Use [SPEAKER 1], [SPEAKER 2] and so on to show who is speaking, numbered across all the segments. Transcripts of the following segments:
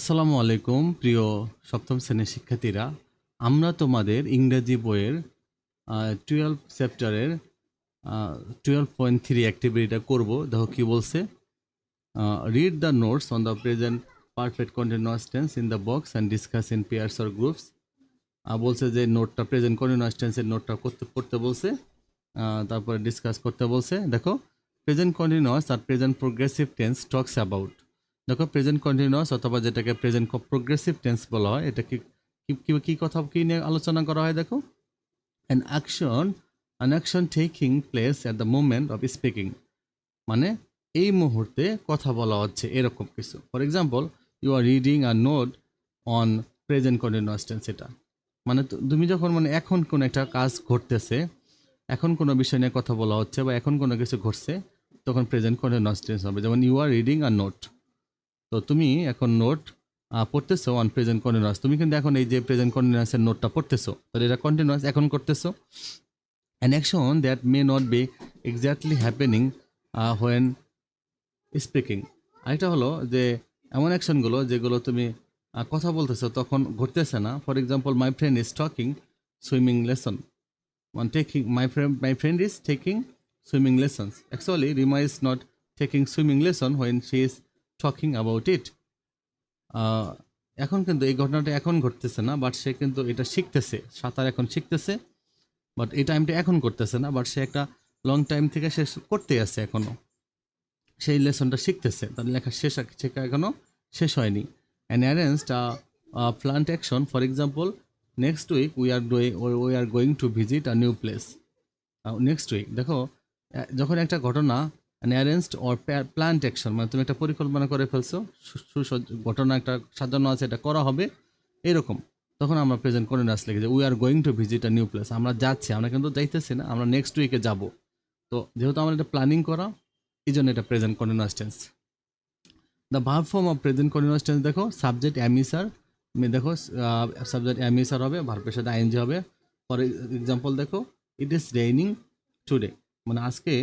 [SPEAKER 1] আসসালামু আলাইকুম, প্রিয় সপ্তম শ্রেণির শিক্ষার্থীরা। আমরা তোমাদের ইংরেজি বইয়ের টুয়েলভ চ্যাপ্টারের টুয়েলভ পয়েন্ট থ্রি অ্যাক্টিভিটিটা করব। দেখো কি বলছে? Read the notes on the present perfect continuous tense in the box and discuss in pairs or groups বলছে যে নোটটা প্রেজেন্ট কন্টিনিউয়াস টেন্সের নোটটা করতে পড়তে বলছে। তারপরে ডিসকাস করতে বলছে। দেখো present continuous R present progressive tense talks about দেখো প্রেজেন্ট কন্টিনিউয়াস অথবা যেটাকে প্রেজেন্ট প্রোগ্রেসিভ টেন্স বলা হয়, এটা কি কি- কথা, কি নিয়ে আলোচনা করা হয় দেখো? An action an action taking place at the moment of speaking মানে এই মুহূর্তে কথা বলা হচ্ছে, এরকম কিছু। For example you are reading are note on present continuous tense এটা। মানে তুমি যখন মানে এখন কোনো একটা কাজ ঘটতেছে, এখন কোনো বিষয় নিয়ে কথা বলা হচ্ছে বা এখন কোনো কিছু ঘটছে, তখন প্রেজেন্ট কন্টিনিউয়াস টেন্স হবে। যেমন you are reading R note তো তুমি এখন নোট পড়তেছো অন প্রেজেন্ট কন্টিনিউয়াস তুমি কিন্তু এখন এই যে প্রেজেন্ট কন্টিনিউয়াসের নোটটা পড়তেছো, তাহলে এটা কন্টিনিউয়াস এখন করতেছো। An action that may not be exactly happening when speaking আরেকটা হলো যে, এমন অ্যাকশনগুলো যেগুলো তুমি কথা বলতেছো তখন ঘটতেছে না। For example my friend is taking swimming lesson on taking, my friend my friend is taking swimming lessons actually, rima is not taking swimming lesson when she is about it. আহ, এখন কিন্তু এই ঘটনাটা এখন ঘটতেছে না বাট সে কিন্তু এটা শিখতেছে। সাঁতার এখন শিখতেছে বাট এই টাইমটা এখন করতেছে না বাট সে একটা লং টাইম থেকে সে করতে আছে এখনও। সেই লেসনটা শিখতেছে তার লেখা শেষ শেখা এখনও শেষ হয়নি। And arranged planned action for example next week we are ডুই we are going to visit a new place next week দেখো যখন একটা ঘটনা অ্যারেঞ্জড অর প্ল্যান্ট অ্যাকশন মানে তুমি একটা পরিকল্পনা করে ফেলছো সুসজ্জ, ঘটনা একটা সাজানো আছে, এটা করা হবে, এরকম। তখন আমরা প্রেজেন্ট করে নাস লিখে যে we are going to visit a new place আমরা যাচ্ছি, আমরা কিন্তু যাইতেছি না, আমরা নেক্সট উইকে যাব। তো যেহেতু আমরা এটা প্ল্যানিং করা এই জন্য এটা present continuous tense the verb form of present continuous tense দেখো সাবজেক্ট অ্যামিসার দেখো সাবজেক্ট অ্যামিসার হবে ভার্বের সাথে আইএনজি হবে। ফর এক্সাম্পল দেখো ইট ইজ রেইনিং টুডে মানে আজকে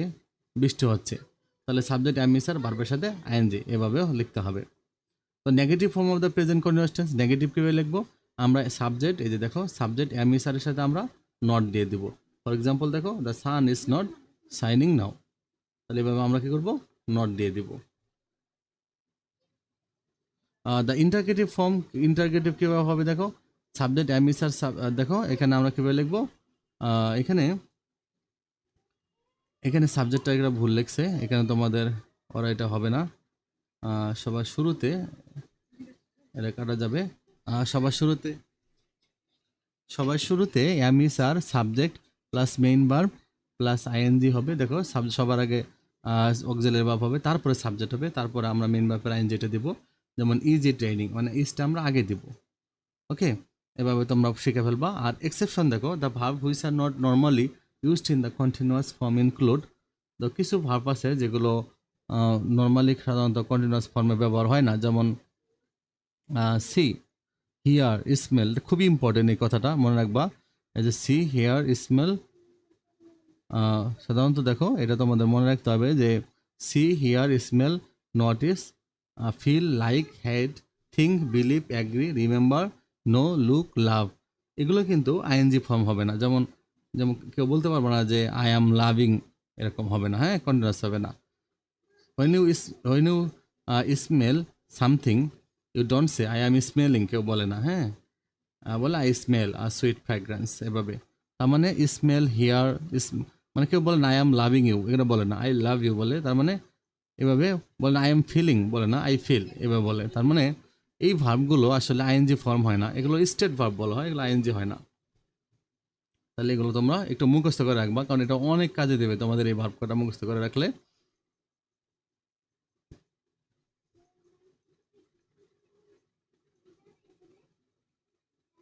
[SPEAKER 1] বৃষ্টি হচ্ছে। তাহলে সাবজেক্ট অ্যামিসার ভার্বের সাথে আইএনজি এভাবেও লিখতে হবে। তো negative form of the present continuous tense negative কীভাবে লিখব? আমরা সাবজেক্ট এই যে দেখো সাবজেক্ট অ্যামিসারের সাথে আমরা নট দিয়ে দিব। ফর এক্সাম্পল দেখো the sun is not shining now তাহলে এভাবে আমরা কী করব? নট দিয়ে দিব। দ্য ইন্টারগেটিভ ফর্ম ইন্টারগেটিভ কীভাবে হবে দেখো? সাবজেক্ট অ্যামিসার দেখো, এখানে আমরা কীভাবে লিখব? এখানে এখানে সাবজেক্টটা একটা ভুল লিখছে, এখানে তোমাদের ওরা এটা হবে না। সবার শুরুতে এটা কাটা যাবে। সবার শুরুতে সবার শুরুতে am is are subject plus main verb plus ING হবে। দেখো সবার আগে অক্সিলারি ভার্ব হবে, তারপরে সাবজেক্ট হবে, তারপরে আমরা মেইন ভার্বের আইএনজিটা দিব। যেমন ইজি ট্রেনিং মানে ইজটা আমরা আগে দিব। ওকে এভাবে তোমরা শিখে ফেলবা। আর এক্সেপশন দেখো দ্য ভাব which are not normally used in the continuous form include তো কিছু ভার্ব আছে যেগুলো নর্মালি সাধারণত কন্টিনিউয়াস ফর্মে ব্যবহার হয় না। যেমন সি হিয়ার স্মেল খুবই ইম্পর্টেন্ট এই কথাটা, মনে রাখবা। এই যে সি হেয়ার স্মেল সাধারণত দেখো, এটা তোমাদের মনে রাখতে হবে যে see hear smell notice feel like hate think believe agree remember know look love এগুলো কিন্তু আইএনজি ফর্ম হবে না। যেমন যেমন কেউ বলতে পারব না যে আই অ্যাম লাভিং এরকম হবে না হ্যাঁ কন্টিনিউয়াস হবে না। You is when you uh, smell something you don't say I am smelling কেউ বলে না হ্যাঁ। বলে I smell are sweet fragrance এভাবে। তার মানে স্মেল হিয়ার মানে কেউ বলে না আই এম লাভিং ইউ এগুলো বলে না আই লাভ ইউ বলে। তার মানে এভাবে বলে না আই এম ফিলিং বলে না আই ফিল এভাবে বলে। তার মানে এই ভার্বগুলো আসলে আইএনজি ফর্ম হয় না। এগুলো স্টেট ভার্ব বলা হয় এগুলো আইএনজি হয় না। তাহলে এগুলো তোমরা একটু মুখস্থ করে রাখবা, কারণ এটা অনেক কাজে দেবে তোমাদের এই ভার্ব মুখস্থ করে রাখলে।